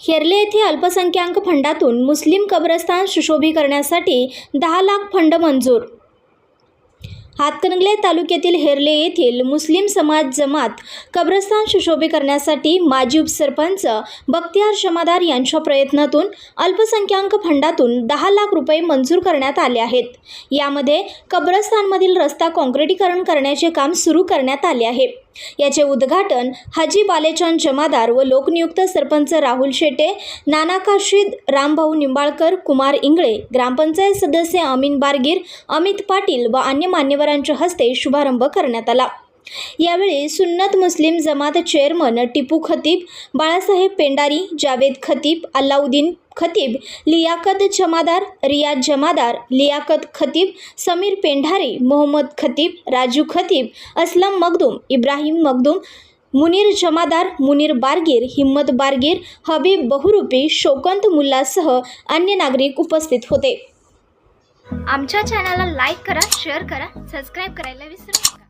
हेरले येथे अल्पसंख्याक फंडातून मुस्लिम कब्रस्तान सुशोभीकरणासाठी दहा लाख फंड मंजूर. हातकणंगले तालुक्यातील हेरले येथील मुस्लिम समाज जमात कब्रस्तान सुशोभी करण्यासाठी माजी उपसरपंच बख्तियार शमादार यांच्या प्रयत्नातून अल्पसंख्याक फंडातून दहा लाख रुपये मंजूर करण्यात आले आहेत. यामध्ये कब्रस्तानमधील रस्ता काँक्रिटीकरण करण्याचे काम सुरू करण्यात आले आहे. याचे उद्घाटन हाजी बालेचंद जमादार व लोकनियुक्त सरपंच राहुल शेटे नानाकाशीद रामभाऊ निंबाळकर कुमार इंगळे ग्रामपंचायत सदस्य अमीन बारगीर अमित पाटील व अन्य मान्यवरांच्या हस्ते शुभारंभ करण्यात आला. यावेळी सुन्नत मुस्लिम जमात चेअरमन टिपू खतीब बाळासाहेब पेंडारी जावेद खतीब अल्लाउद्दीन खतीब लियाकत जमादार रियाज जमादार लियाकत खतीब समीर पेंढारी मोहम्मद खतीब राजू खतीब असलम मगदूम इब्राहिम मगदूम मुनीर जमादार मुनीर बारगीर हिम्मत बारगीर हबीब बहुरूपी शोकंत मुल्लासह अन्य नागरिक उपस्थित होते. आमच्या चॅनलला लाईक करा शेअर करा सबस्क्राईब करायला विसरू नका.